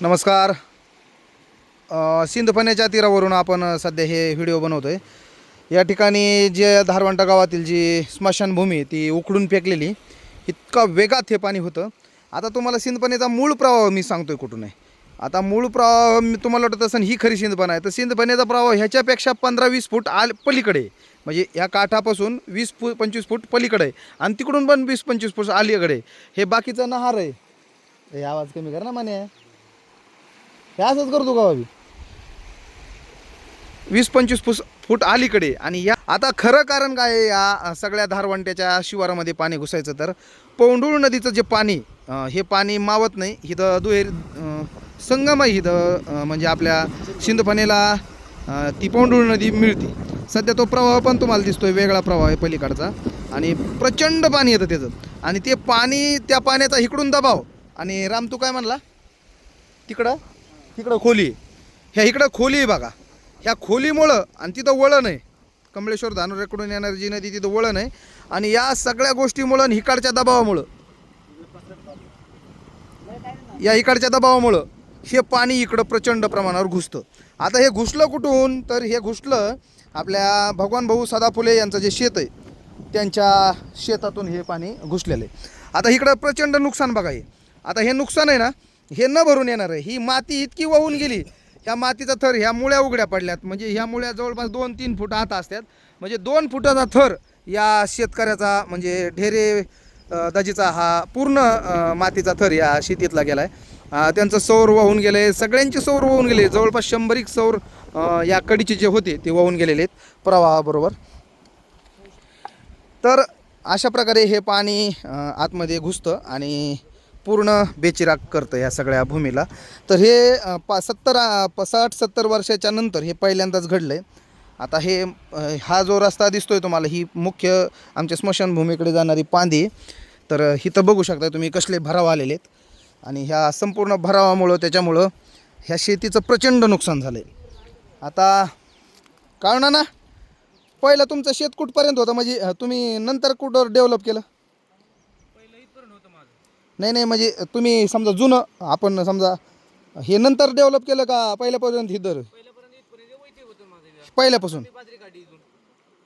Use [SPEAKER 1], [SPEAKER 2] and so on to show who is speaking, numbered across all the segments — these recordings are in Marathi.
[SPEAKER 1] नमस्कार. अ, तीरावरून आपण सध्या हे व्हिडिओ बनवतो आहे या ठिकाणी जे धारवंटा गावातील जी स्मशानभूमी आहे, ती उकडून फेकलेली इतका वेगात हे पाणी होतं. आता तुम्हाला सिंधफण्याचा मूळ प्रवाह मी सांगतोय कुठून आहे आता मूळ प्रवाह मी तुम्हाला वाटत असेल ही खरी सिंधफणा आहे. तर सिंधफण्याचा प्रवाह ह्याच्यापेक्षा पंधरा वीस फूट आल पलीकडे म्हणजे या काठापासून वीस फूट पंचवीस फूट पलीकडे आहे. आणि तिकडून पण वीस पंचवीस फूट अलीकडे हे बाकीचं नहार आहे. हे आवाज कमी कर ना माने. हे असंच करतो का बाबी वीस पंचवीस फूस फूट अलीकडे आणि या आता खरं कारण काय आहे या सगळ्या धारवंट्याच्या शिवारामध्ये पाणी घुसायचं तर पौंडूळ नदीचं जे पाणी हे पाणी मावत नाही. इथं दुहेरी संगम आहे इथं म्हणजे आपल्या सिंधफणेला तिपोंडूळ ती नदी मिळते. सध्या तो प्रवाह पण तुम्हाला दिसतोय वेगळा प्रवाह आहे पलीकडचा. आणि प्रचंड पाणी येतं त्याचं. आणि ते पाणी त्या पाण्याचा इकडून दबाव. आणि राम तू काय म्हणला? तिकडं? तिकडं खोली. आहे. ह्या इकडं खोली आहे बघा. ह्या खोलीमुळं आणि तिथं वळण आहे. कमळेश्वर धानोऱ्याकडून येणारी जी नदी तिथं वळण आहे. आणि या सगळ्या गोष्टीमुळं आणि इकडच्या दबावामुळं. या इकडच्या दबावामुळं. हे पाणी इकडं प्रचंड प्रमाणावर घुसतं. आता हे घुसलं कुठून? तर हे घुसलं आपल्या भगवान भाऊ सदाफुले यांचं जे शेत आहे त्यांच्या शेतातून हे पाणी घुसलेलं आहे. आता इकडं प्रचंड नुकसान बघा हे. आता हे नुकसान आहे ना हे न भरून येणार आहे. ही माती इतकी वाहून गेली ह्या मातीचा थर ह्या मुळ्या उघड्या पडल्यात. म्हणजे ह्या मुळ्या जवळपास दोन तीन फूट आत असतात. म्हणजे दोन फुटाचा थर या शेतकऱ्याचा म्हणजे ढेरे दजीचा हा पूर्ण मातीचा थर या शेतीतला गेला आहे त्यांचं सौर वाहून गेलं आहे सगळ्यांचे सौर वाहून गेले. जवळपास शंभरीक सौर या कडीचे जे होते ते वाहून गेलेले आहेत प्रवाहाबरोबर. तर अशा प्रकारे हे पाणी आतमध्ये घुसतं आणि पूर्ण बेचिराग करतं या सगळ्या भूमीला. तर हे पा सत्तर साठ सत्तर वर्षाच्या नंतर हे पहिल्यांदाच घडलं आहे आता हे हा जो रस्ता दिसतोय तुम्हाला ही मुख्य आमच्या स्मशानभूमीकडे जाणारी पांदी तर इथं बघू शकता तुम्ही कसले भराव आलेले आहेत. आणि ह्या संपूर्ण भरावामुळं त्याच्यामुळं ह्या शेतीचं प्रचंड नुकसान झालं आहे आता कळणार हो ना पहिलं तुमचं शेत कुठपर्यंत होतं? म्हणजे तुम्ही नंतर कुठं डेव्हलप केलं? नाही नाही म्हणजे तुम्ही समजा जुनं आपण समजा हे नंतर डेव्हलप केलं का पहिल्यापर्यंत हे दर पहिल्यापासून?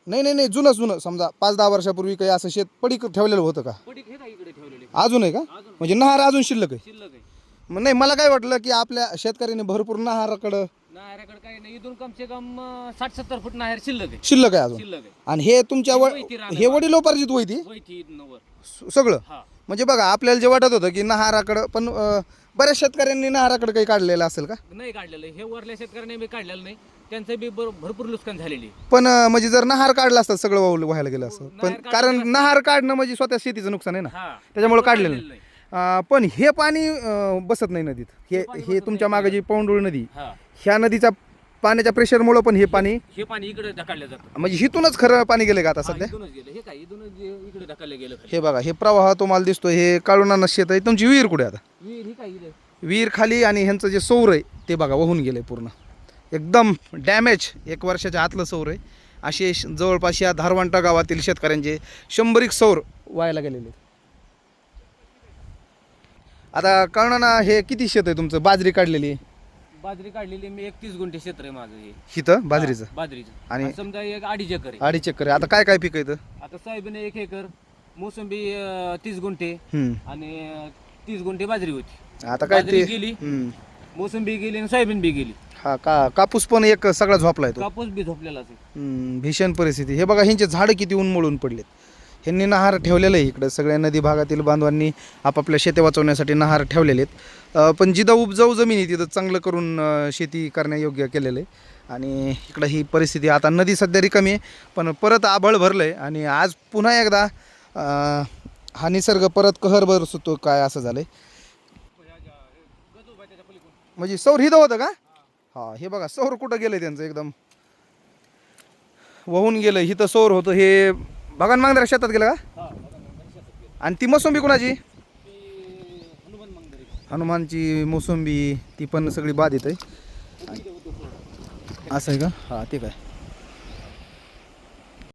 [SPEAKER 1] नाही नाही नाही जुनं जुनं. समजा पाच दहा वर्षापूर्वी काही असं शेत पडीक ठेवलेलं होतं का? अजून आहे का? म्हणजे नहार अजून शिल्लक आहे?
[SPEAKER 2] शिल्लक आहे.
[SPEAKER 1] मग नाही मला काय वाटलं की आपल्या शेतकऱ्यांनी भरपूर नहाराकडं
[SPEAKER 2] नाहऱ्याकडे काही नाही. इथून कमसे कम अं, साठ सत्तर फूट नाहेर शिल्लक आहे.
[SPEAKER 1] शिल्लक आहे अजून.
[SPEAKER 2] शिल्लक आहे.
[SPEAKER 1] आणि हे तुमच्या व
[SPEAKER 2] वैती राहणार
[SPEAKER 1] हे वडिलोपार्जित होती
[SPEAKER 2] वैती? नवर
[SPEAKER 1] सगळं?
[SPEAKER 2] हा.
[SPEAKER 1] म्हणजे बघा आपल्याला जे वाटत होतं की नहाराकडं पण अं, बऱ्याच शेतकऱ्यांनी नहाराकडं काही काढलेलं असेल का?
[SPEAKER 2] नाही काढलेलं हे वरल्या शेतकऱ्याने बी काढलेलं नाही. त्यांचं बी भर- भरपूर नुकसान झालेली.
[SPEAKER 1] पण अं, म्हणजे जर नहार काढलं असतं सगळं वाहून व्हायला गेलं असतं. पण
[SPEAKER 2] नहार
[SPEAKER 1] कारण नहार काढणं म्हणजे स्वतः शेतीचं नुकसान आहे ना.
[SPEAKER 2] हा
[SPEAKER 1] त्याच्यामुळे काढलेलं नाही. अं, पण हे पाणी अं, बसत नाही नदीत. हे हे तुमच्या मागे जी पौंडुळ नदी
[SPEAKER 2] हा.
[SPEAKER 1] ह्या नदीच्या पाण्याच्या प्रेशरमुळं पण हे पाणी
[SPEAKER 2] हे पाणी इकडे ढकललं जातं.
[SPEAKER 1] म्हणजे हिथूनच खरं पाणी गेलं का आता
[SPEAKER 2] हा,
[SPEAKER 1] सध्या?
[SPEAKER 2] इथूनच गेलं. हे काय इथूनच जे इकडे ढकललं गेलं खाली.
[SPEAKER 1] हे बघा हे प्रवाह तुम्हाला दिसतो हे काळुणाना शेत आहे तुमची विहीर कुठे आता?
[SPEAKER 2] विहीर ही काय
[SPEAKER 1] विहीर खाली आणि ह्यांचं जे सौर आहे ते बघा वाहून गेलं पूर्ण. एकदम डॅमेज एक वर्षाच्या आतलं सौर आहे. असे जवळपास या धारवंटा गावातील शेतकऱ्यांचे शंभरीक सौर व्हायला गेलेले. आता कळणार ना हे किती शेत आहे तुमचं? बाजरी काढलेली आहे?
[SPEAKER 2] बाजरी काढलेली मी एकतीस गुंठे क्षेत्र आहे माझं हे.
[SPEAKER 1] इथं? बाजरीचं?
[SPEAKER 2] बाजरीचं.
[SPEAKER 1] आणि-
[SPEAKER 2] आणि समजा एक अडीच एकर आहे.
[SPEAKER 1] अडीच चक्कर आहे. आता काय काय पिकं येतं
[SPEAKER 2] आता सोयाबीन एक एकर मोसंबी अं, तीस गुंठे
[SPEAKER 1] हम्म.
[SPEAKER 2] आणि अं, तीस गुंठे बाजरी होती.
[SPEAKER 1] आता काय
[SPEAKER 2] बाजरी गेली.
[SPEAKER 1] हम्म.
[SPEAKER 2] मोसंबी गेली आणि सोयाबीन बी गेली.
[SPEAKER 1] हा का कापूस पण एक सगळा झोपलाय तो.
[SPEAKER 2] कापूस बी झोपलेला असेल.
[SPEAKER 1] भीषण परिस्थिती. हे बघा ह्यांचे झाडं किती उन्मळून पडलेत. ह्यांनी नहार ठेवलेलं आहे इकडं. सगळ्या नदी भागातील बांधवांनी आपापल्या शेती वाचवण्यासाठी नहार ठेवलेले आहेत अं, पण जिथं उपजाऊ जमीन आहे तिथं चांगलं करून अं, शेती करण्यायोग्य केलेलं आहे. आणि इकडं ही परिस्थिती आता नदी सध्या रिकामी आहे पण परत आबळ भरलं आहे आणि आज पुन्हा एकदा अं, हा निसर्ग परत कहर बरसतो काय असं झालं आहे म्हणजे सौर हिथं होतं का? हा हे बघा सौर कुठं गेलं त्यांचं एकदम? वाहून गेलं हिथं सौर होतं. हे भगवान मांगदरा शेतात गेलं का? आणि ती मोसंबी कुणाची? हनुमानची मोसंबी ती पण सगळी बाधित आहे. असं आहे का? हा ते काय